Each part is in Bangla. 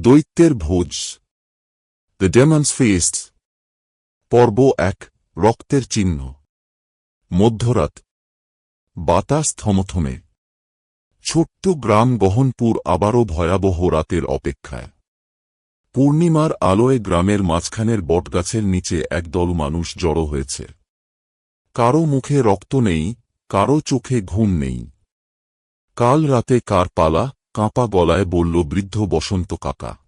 দৈত্যের ভোজ। দ্য ডেমন্স ফেস্ট পর্ব এক, রক্তের চিহ্ন। মধ্যরাত। বাতাস থমথমে। ছোট্ট গ্রাম গহনপুর আবারও ভয়াবহ রাতের অপেক্ষায়। পূর্ণিমার আলোয় গ্রামের মাঝখানের বটগাছের নিচে একদল মানুষ জড়ো হয়েছে। কারও মুখে রক্ত নেই, কারও চোখে ঘুম নেই। কাল রাতে কার পালা কাঁপা গলায় বলল, বৃদ্ধ বসন্ত কাকা।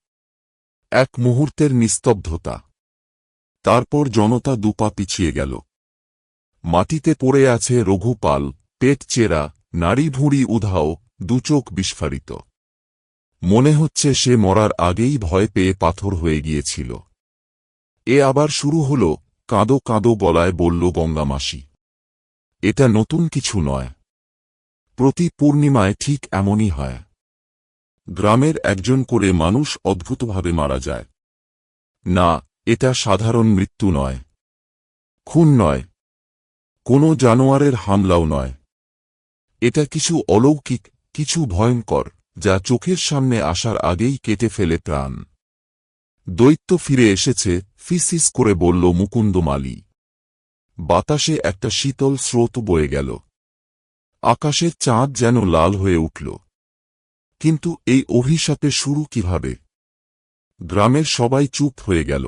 এক মুহূর্তের নিস্তব্ধতা। তারপর জনতা দুপা পিছিয়ে গেল। মাটিতে পড়ে আছে রঘুপাল পেট চেরা, নাড়ি ভুঁড়ি উধাও দুচোখ বিস্ফারিত। মনে হচ্ছে সে মরার আগেই ভয় পেয়ে পাথর হয়ে গিয়েছিল। এ আবার শুরু হল, কাঁদো কাঁদো গলায় বলল গঙ্গামাসি এটা নতুন কিছু নয়। প্রতি পূর্ণিমায় ঠিক এমনই হয়। গ্রামের একজন করে মানুষ অদ্ভুতভাবে মারা যায়। না, এটা সাধারণ মৃত্যু নয়। খুন নয়। কোনো জানোয়ারের হামলাও নয়। এটা কিছু অলৌকিক, কিছু ভয়ঙ্কর, যা চোখের সামনে আসার আগেই কেটে ফেলে প্রাণ। দৈত্য ফিরে এসেছে ফিসিস করে বলল মুকুন্দ মালি। বাতাসে একটা শীতল স্রোত বয়ে গেল। আকাশের চাঁদ যেন লাল হয়ে উঠল। কিন্তু এই অভিশাপে শুরু কীভাবে? গ্রামের সবাই চুপ হয়ে গেল।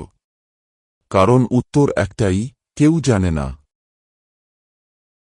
কারণ উত্তর একটাই, কেউ জানে না।